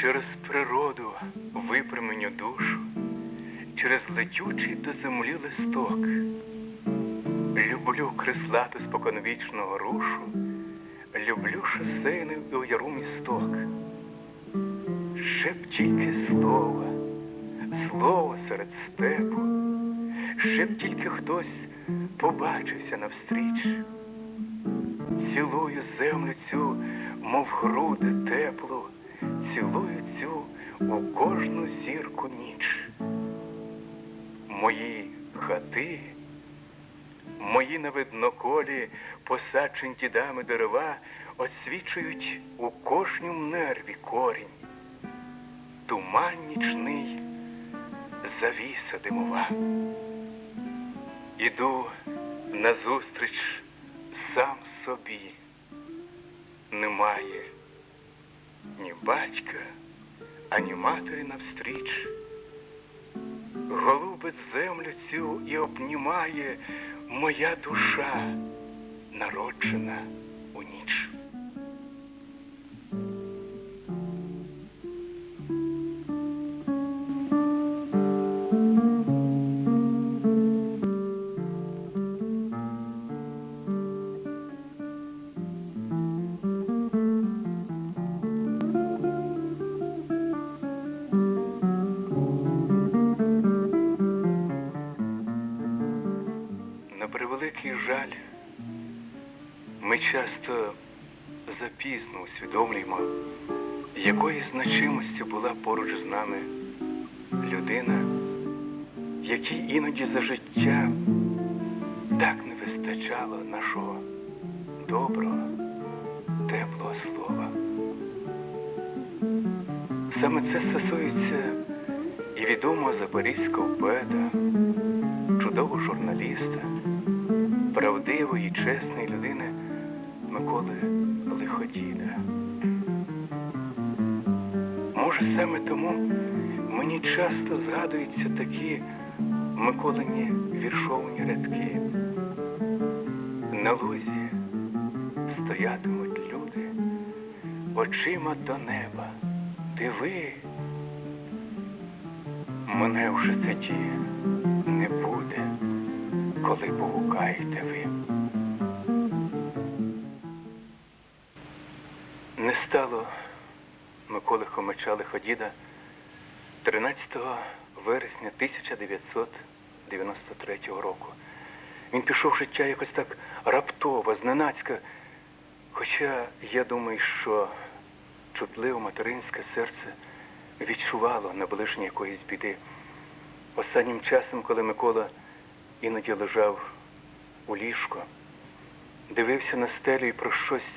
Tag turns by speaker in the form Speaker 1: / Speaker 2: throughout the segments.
Speaker 1: Через природу випрямленю душу, через летючий до землі листок. Люблю крислату споконвічного рушу, люблю шосейний у яру місток. Б тільки слово, слово серед степу, б тільки хтось побачився навстріч. Цілую землю цю, мов груди теплу, цілую цю у кожну зірку ніч. Мої хати, мої на видноколі, посаджені дідами дерева, освічують у кожнім нерві корінь. Туман нічний, завіса димова. Іду назустріч сам собі. Немає ні батька, ані матері навстріч. Голубить землю цю і обнімає моя душа, народжена запізно усвідомлюємо, якої значимості була поруч з нами людина, якій іноді за життя так не вистачало нашого доброго, теплого слова. Саме це стосується і відомого запорізького поета, чудового журналіста, правдивої, і чесної людини Миколи Лиходіда. Може, саме тому мені часто згадуються такі Миколині віршовні рядки. На лузі стоятимуть люди очима до неба. Диви, мене вже тоді не буде, коли погукаєте ви. Стало Миколи Хомича Лиходіда 13 вересня 1993 року. Він пішов в життя якось так раптово, зненацька. Хоча я думаю, що чутливе материнське серце відчувало наближення якоїсь біди. Останнім часом, коли Микола іноді лежав у ліжку, дивився на стелю і про щось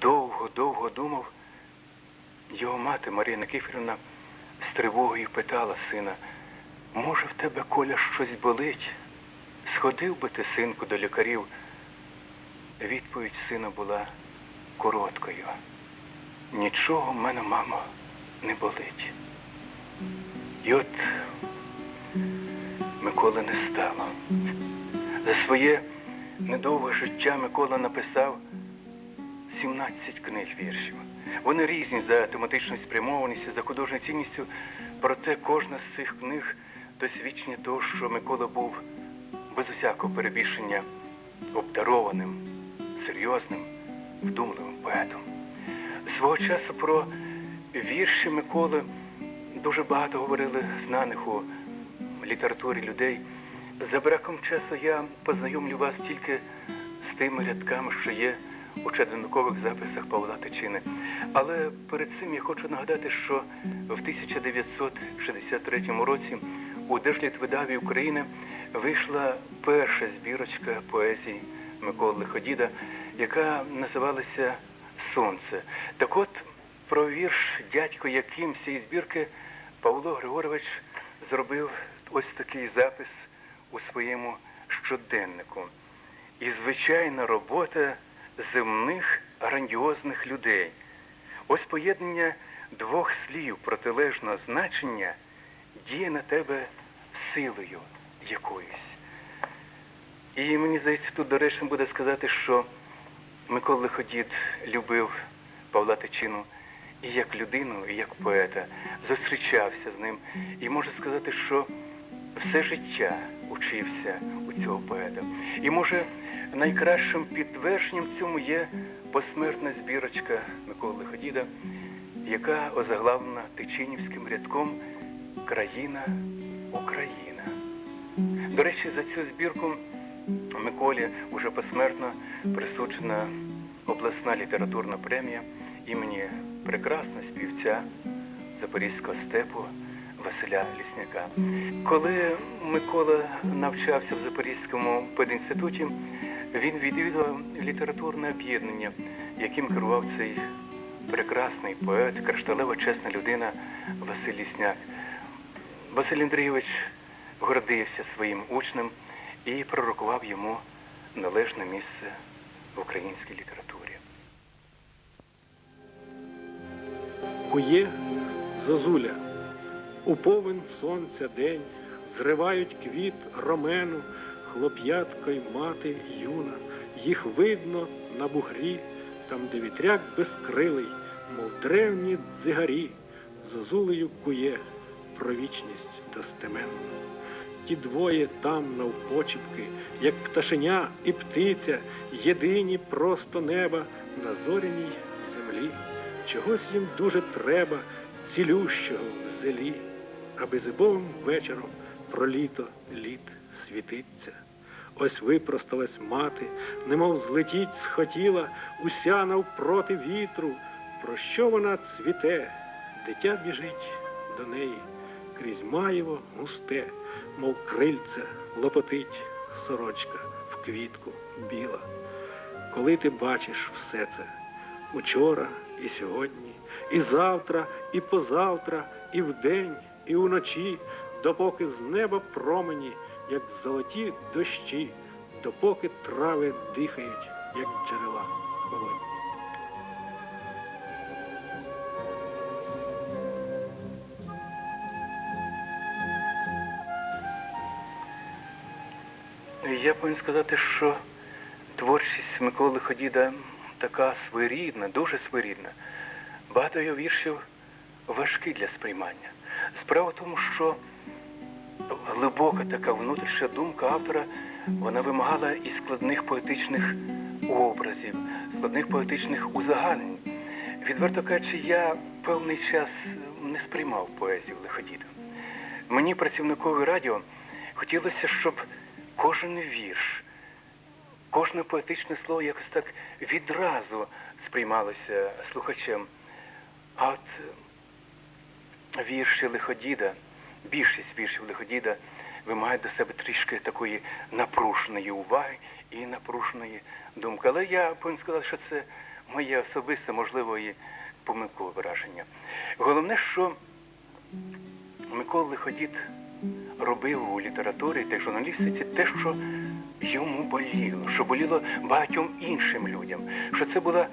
Speaker 1: довго-довго думав, його мати Марія Никифорівна з тривогою питала сина, може, в тебе Коля щось болить? Сходив би ти, синку, до лікарів. Відповідь сина була короткою. Нічого в мене, мамо, не болить. І от Миколи не стало. За своє недовге життя Микола написав 17 книг віршів. Вони різні за тематичною спрямованістю, за художньою цінністю, проте кожна з цих книг то свідчення того, що Микола був без усякого перебільшення обдарованим, серйозним, вдумливим поетом. Свого часу про вірші Миколи дуже багато говорили знаних у літературі людей. За браком часу я познайомлю вас тільки з тими рядками, що є у чадвинкових записах Павла Тичини. Але перед цим я хочу нагадати, що в 1963 році у Держлітвидаві України вийшла перша збірочка поезії Миколи Лиходіда, яка називалася Сонце. Так от про вірш дядько Яким цієї збірки Павло Григорович зробив ось такий запис у своєму щоденнику. І звичайна робота земних грандіозних людей. Ось поєднання двох слів протилежного значення діє на тебе силою якоюсь. І мені здається, тут доречним буде сказати, що Микола Лиходід любив Павла Тичину і як людину, і як поета, зустрічався з ним. І можу сказати, що все життя учився у цього поета. І може найкращим підтвердженням цьому є посмертна збірочка Миколи Лиходіда, яка озаглавлена Тичинівським рядком Країна Україна. До речі, за цю збірку Миколі уже посмертно присуджена обласна літературна премія імені прекрасного співця Запорізького степу Василя Лісняка. Коли Микола навчався в Запорізькому пединституті, він відвідував літературне об'єднання, яким керував цей прекрасний поет, кришталева чесна людина Василь Лісняк. Василь Андрійович гордився своїм учнем і пророкував йому належне місце в українській літературі.
Speaker 2: Кує зозуля, у повен сонця день зривають квіт ромену, хлоп'ятко й мати юна, їх видно на бугрі, там, де вітряк безкрилий, мов древні дзигарі, зозулею кує про вічність достеменну. Ті двоє там навпочіпки, як пташеня і птиця, єдині просто неба на зоряній землі. Чогось їм дуже треба, цілющого в зелі, аби зимовим вечором про літо літ світиться. Ось випросталась мати, немов злетіть схотіла, уся навпроти вітру. Про що вона цвіте? Дитя біжить до неї, крізь маєво густе, мов крильця лопотить сорочка в квітку біла. Коли ти бачиш все це, учора і сьогодні, і завтра, і позавтра, і вдень, і уночі, допоки з неба промені, як золоті дощі, допоки трави дихають, як джерела холодні.
Speaker 1: Я повинен сказати, що творчість Миколи Ходіда така своєрідна, дуже своєрідна. Багато його віршів важкі для сприймання. Справа в тому, що глибока така внутрішня думка автора, вона вимагала і складних поетичних образів, складних поетичних узагальнень. Відверто кажучи, я певний час не сприймав поезію Лиходіда. Мені, працівникові радіо, хотілося, щоб кожен вірш, кожне поетичне слово якось так відразу сприймалося слухачем. А от вірші Лиходіда, більшість віршів Лиходіда вимагають до себе трішки такої напрушеної уваги і напрушеної думки. Але я повинен сказати, що це моє особисте, можливо, і помилкове враження. Головне, що Микола Лиходід робив у літературі та журналістиці те, що йому боліло, що боліло багатьом іншим людям, що це була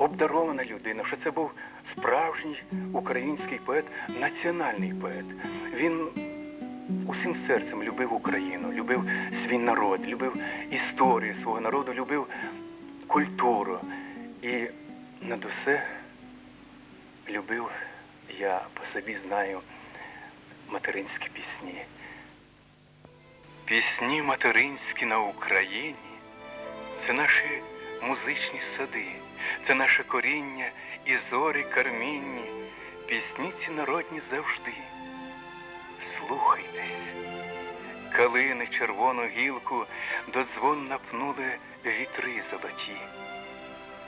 Speaker 1: обдарована людина, що це був справжній український поет, національний поет. Він усім серцем любив Україну, любив свій народ, любив історію свого народу, любив культуру. І над усе любив, я по собі знаю, материнські пісні. Пісні материнські на Україні це наші музичні сади, це наше коріння і зорі кармінні, пісні ці народні завжди. Слухайтесь, калини червону гілку до дзвон напнули вітри золоті.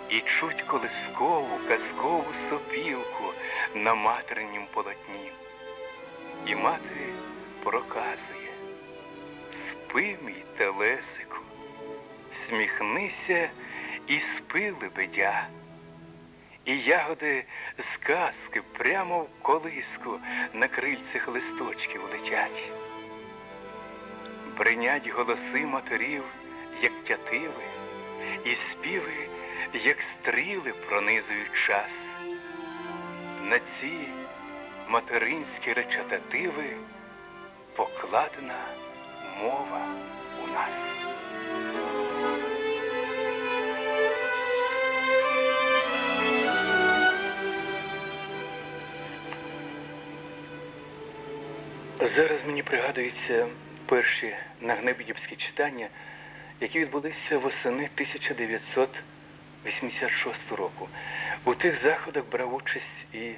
Speaker 1: І чуть колискову казкову сопілку на материнім полотні. І мати проказує спи, мій телесику, сміхнися і спи, лебедя. І ягоди з казки прямо в колиску на крильцях листочків летять. Бринять голоси матерів, як тятиви, і співи, як стріли, пронизують час. На ці материнські речитативи покладена мова у нас. Зараз мені пригадуються перші нагнебідівські читання, які відбулися восени 1986 року. У тих заходах брав участь і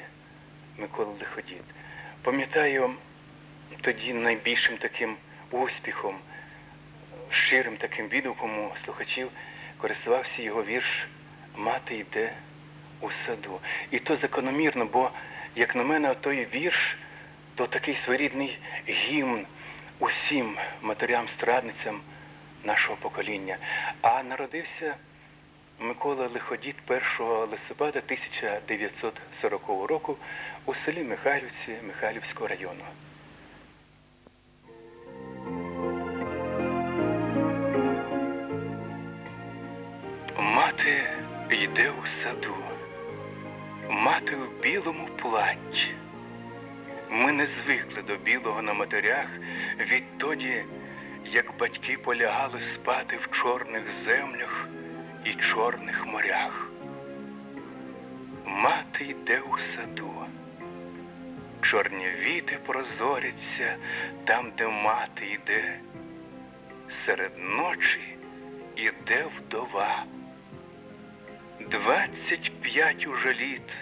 Speaker 1: Микола Лиходід. Пам'ятаю, тоді найбільшим таким успіхом, щирим таким відгуком у слухачів користувався його вірш Мати йде у саду. І то закономірно, бо, як на мене, той вірш то такий своєрідний гімн усім матерям-страдницям нашого покоління. А народився Микола Лиходід 1 листопада 1940 року у селі Михайлівці Михайлівського району. Мати йде у саду, мати в білому платті. Ми не звикли до білого на матерях відтоді, як батьки полягали спати в чорних землях і чорних морях. Мати йде у саду, чорні віти прозоряться там, де мати йде. Серед ночі іде вдова. Двадцять п'ять уже літ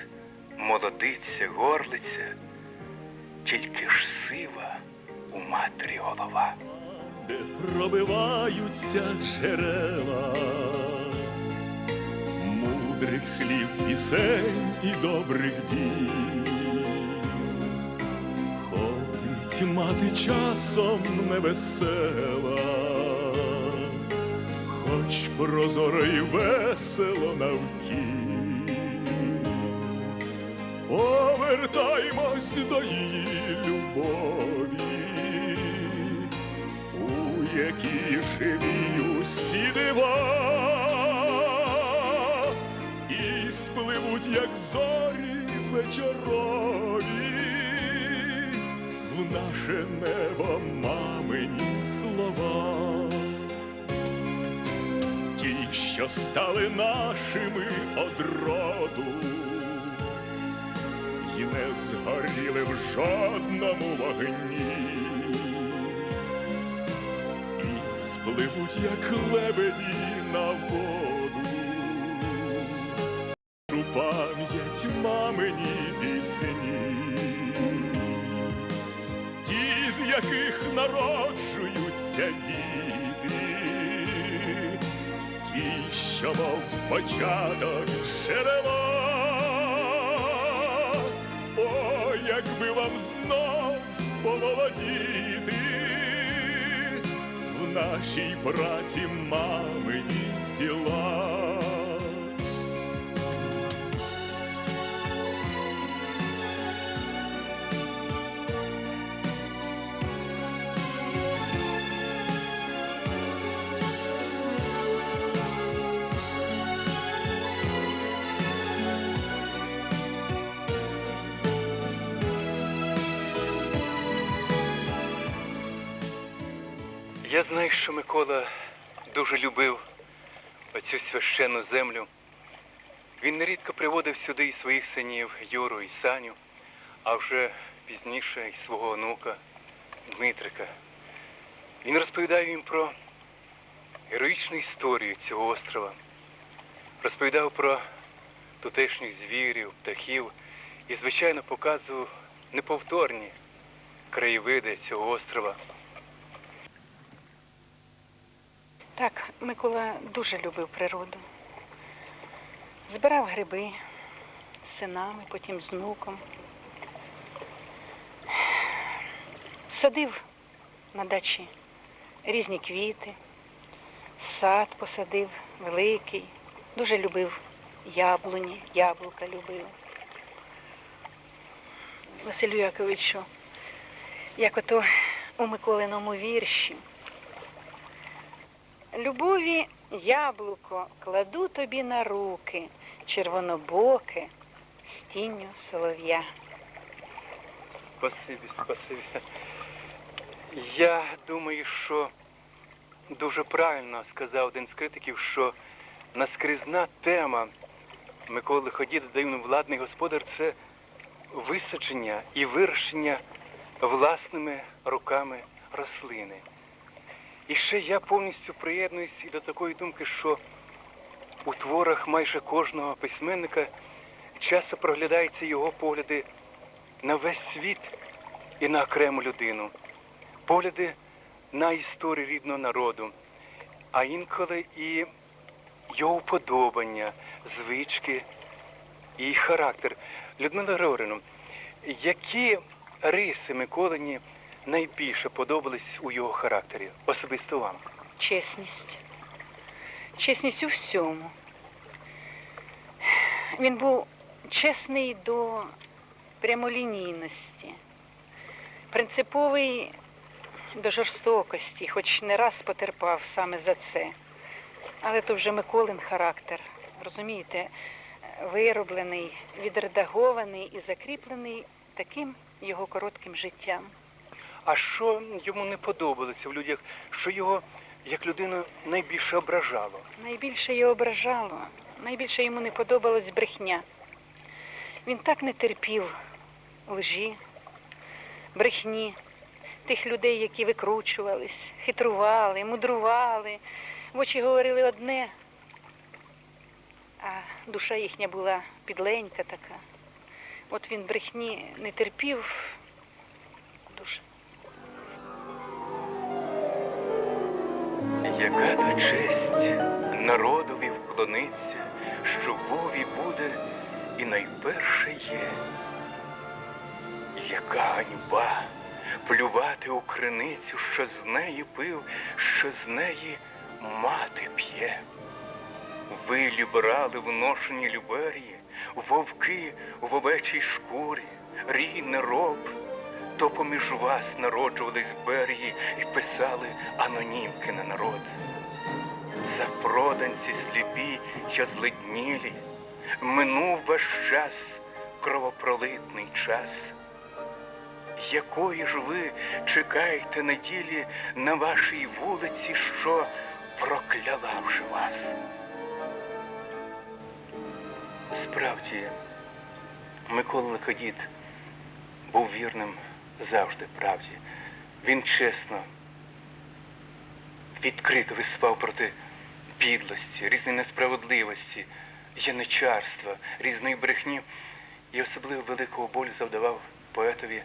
Speaker 1: молодиця, горлиця, тільки ж сива у матері голова.
Speaker 3: де пробиваються джерела мудрих слів, пісень і добрих дій. Ходить мати часом невесела, хоч прозоро і весело навкіль. Повертаймось до її любові, у якій живі усі дива, і спливуть, як зорі вечорові, в наше небо мамині слова. Ті, що стали нашими і не згоріли в жодному вогні, і спливуть, як лебеді на воду, у пам'ять мамині пісні, ті, з яких народжуються діти, ті, що мов початок джерела. Помолодіти в нашій праці мамині тіла.
Speaker 1: Дуже любив оцю священну землю. Він нерідко приводив сюди і своїх синів Юру і Саню, а вже пізніше і свого онука Дмитрика. Він розповідав їм про героїчну історію цього острова, розповідав про тутешніх звірів, птахів і, звичайно, показував неповторні краєвиди цього острова.
Speaker 4: Так, Микола дуже любив природу. Збирав гриби з синами, потім з внуком. Садив на дачі різні квіти, сад посадив великий, дуже любив яблуні, яблука любив. Василю Яковичу, як ото у Миколиному вірші. Любові яблуко кладу тобі на руки, червонобоке, з тінню солов'я.
Speaker 1: Спасибі, спасибі. Я думаю, що дуже правильно сказав один з критиків, що наскрізна тема Миколи Ходіда Дивно владний господар це висадження і вирощення власними руками рослини. І ще я повністю приєднуюсь і до такої думки, що у творах майже кожного письменника часто проглядаються його погляди на весь світ і на окрему людину, погляди на історію рідного народу, а інколи і його вподобання, звички і характер. Людмила Григорівна, які риси Миколині найбільше подобались у його характері, особисто вам?
Speaker 4: Чесність. Чесність у всьому. Він був чесний до прямолінійності, принциповий до жорстокості, хоч не раз потерпав саме за це. Але то вже Миколин характер, розумієте, вироблений, відредагований і закріплений таким його коротким життям.
Speaker 1: А що йому не подобалося в людях, що його як людину найбільше ображало?
Speaker 4: Найбільше його ображало, найбільше йому не подобалась брехня. Він так не терпів лжі, брехні, тих людей, які викручувались, хитрували, мудрували, в очі говорили одне, а душа їхня була підленька така. От він брехні не терпів
Speaker 1: Яка то честь народові вклониться, що був буде, і найперше є. Яка ганьба плювати у криницю, що з неї пив, що з неї мати п'є. Ви лібрали в ношені люберії, вовки в овечій шкурі, рій не роб, то поміж вас народжувались береги і писали анонімки на народ. Запроданці сліпі, що зледнілі, минув ваш час, кровопролитний час. Якої ж ви чекаєте неділі на вашій вулиці, що прокляла вже вас? Справді, Микола Лиходід був вірним завжди правді. Він чесно, відкрито виступав проти підлості, різної несправедливості, яничарства, різної брехні і особливо великого болю завдавав поетові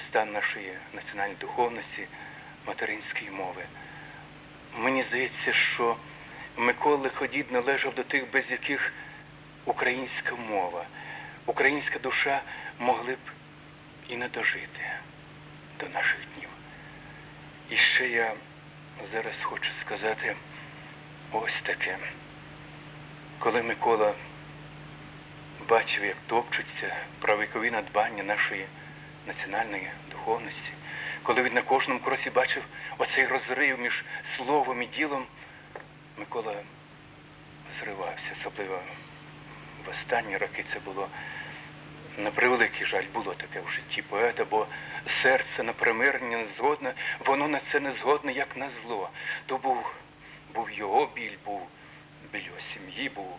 Speaker 1: стан нашої національної духовності, материнської мови. Мені здається, що Микола Лиходід належав до тих, без яких українська мова, українська душа могли б і не дожити до наших днів. І ще я зараз хочу сказати ось таке. Коли Микола бачив, як топчуться правовікові надбання нашої національної духовності, коли він на кожному кросі бачив оцей розрив між словом і ділом, Микола зривався, особливо в останні роки це було На превеликий жаль було таке в житті поета, бо серце на примирення не згодне, воно на це не згодне, як на зло. То був, був його біль, був біль його сім'ї, був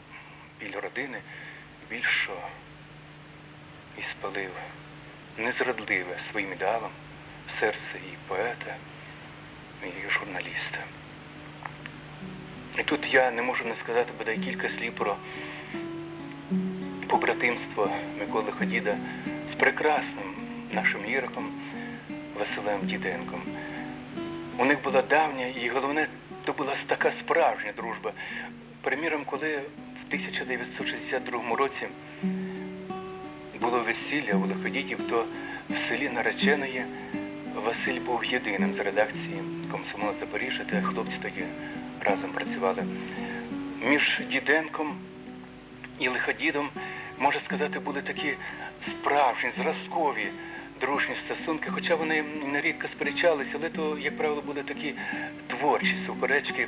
Speaker 1: біль родини, біль, що і спалив незрадливе своїм ідеалом серце і поета, і журналіста. І тут я не можу не сказати бодай кілька слів про побратимство Миколи Ходіда з прекрасним нашим ліриком Василем Діденком. У них була давня і головне, то була така справжня дружба. Приміром, коли в 1962 році було весілля у Лиходідів, то в селі нареченої Василь був єдиним з редакції комсомола Запоріжжя, де хлопці тоді разом працювали. Між Діденком і Лиходідом, можна сказати, були такі справжні, зразкові дружні стосунки, хоча вони нерідко сперечалися, але то, як правило, були такі творчі суперечки.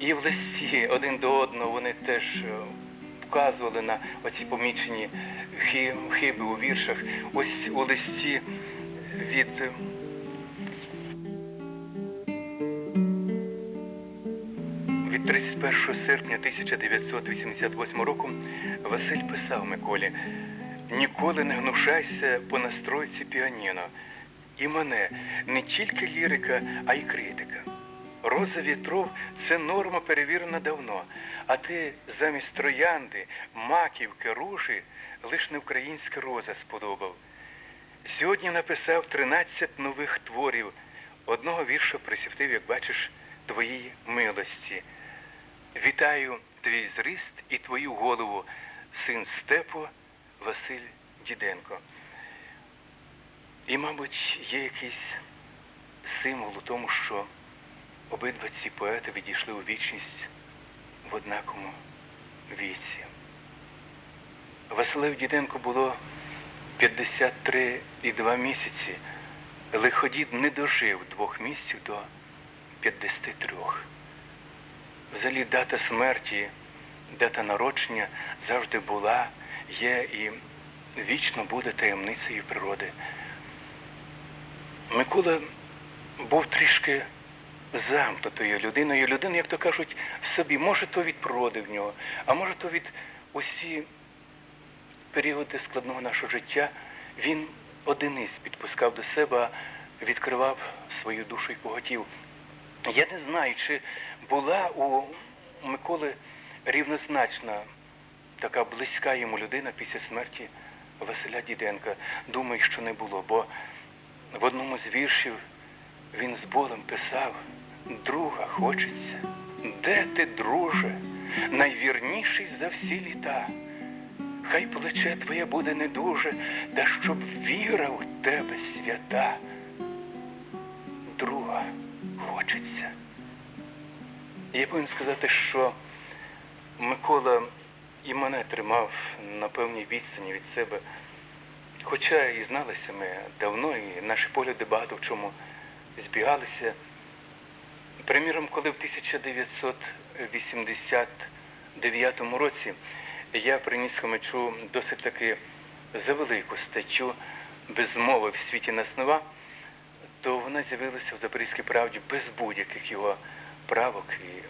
Speaker 1: І в листі один до одного вони теж е, вказували на оці помічені хи- хиби у віршах. Ось у листі від 31 серпня 1988 року Василь писав Миколі Ніколи не гнушайся по настройці піаніно. І мене не тільки лірика, а й критика. Роза вітров це норма перевірена давно, а ти замість троянди, маківки, ружі лиш не українська роза сподобав. Сьогодні написав 13 нових творів. Одного вірша присвятив, як бачиш, твоїй милості. Вітаю твій зріст і твою голову, син Степо Василь Діденко. І, мабуть, є якийсь символ у тому, що обидва ці поети відійшли у вічність в однаковому віці. Василев Діденко було 53 і 2 місяці. Лиходід не дожив двох місяців до 53. Взагалі дата смерті, дата народження завжди була, є і вічно буде таємницею природи. Микола був трішки замкнутою людиною. Людина, як то кажуть, в собі. Може, то від природи в нього, а може, то від усі періоди складного нашого життя він одиниць підпускав до себе, відкривав свою душу і поготів. Я не знаю, чи була у Миколи рівнозначна така близька йому людина після смерті Василя Діденка. Думаю, що не було, бо в одному з віршів він з болем писав Друга хочеться. Де ти, друже, найвірніший за всі літа? Хай плече твоє буде не дуже, та щоб віра у тебе свята. Друга хочеться. Я повинен сказати, що Микола і мене тримав на певній відстані від себе. Хоча і зналися ми давно, і наші погляди багато в чому збігалися. Приміром, коли в 1989 році я приніс Хомичу досить таки завелику статтю без мови в світі наснова, то вона з'явилася в Запорізькій правді без будь-яких його правок і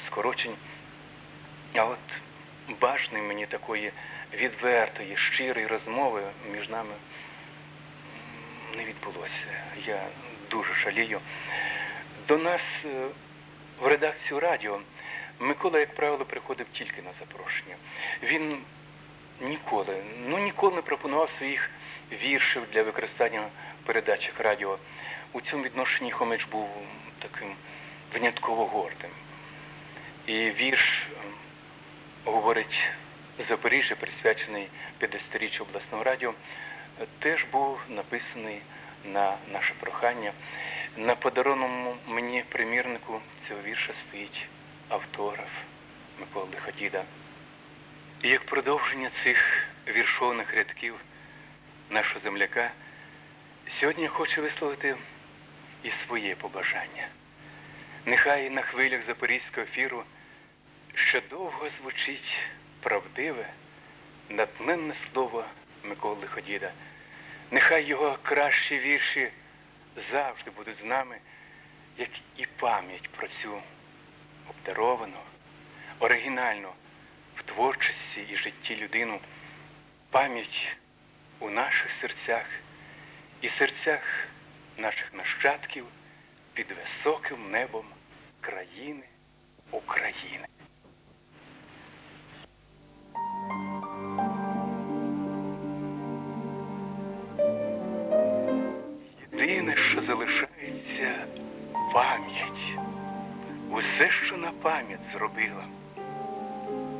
Speaker 1: скорочень. А от бажаної мені такої відвертої, щирої розмови між нами не відбулося. Я дуже жалію. До нас е, в редакцію радіо Микола, як правило, приходив тільки на запрошення. Він ніколи, ну ніколи не пропонував своїх віршів для використання в передачах радіо. У цьому відношенні Хомич був таким винятково гордим. І вірш е, говорить Запоріжжя, присвячений 50-річчю обласного радіо, е, теж був написаний на наше прохання. На подарованому мені примірнику цього вірша стоїть автограф Миколи Лиходіда. І як продовження цих віршованих рядків нашого земляка, сьогодні я хочу висловити і своє побажання. Нехай на хвилях запорізького ефіру ще довго звучить правдиве, натхненне слово Миколи Лиходіда. Нехай його кращі вірші завжди будуть з нами, як і пам'ять про цю обдаровану, оригінальну в творчості і житті людину, пам'ять у наших серцях і серцях наших нащадків під високим небом країни України. Єдине, що залишається пам'ять. Усе, що на пам'ять зробила.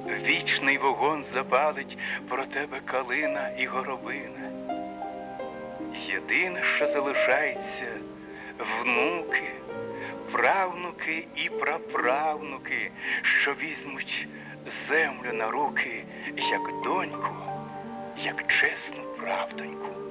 Speaker 1: Вічний вогонь запалить про тебе калина і горобина. Єдине, що залишається внуки, правнуки і праправнуки, що візьмуть землю на руки, як доньку, як чесну правдоньку.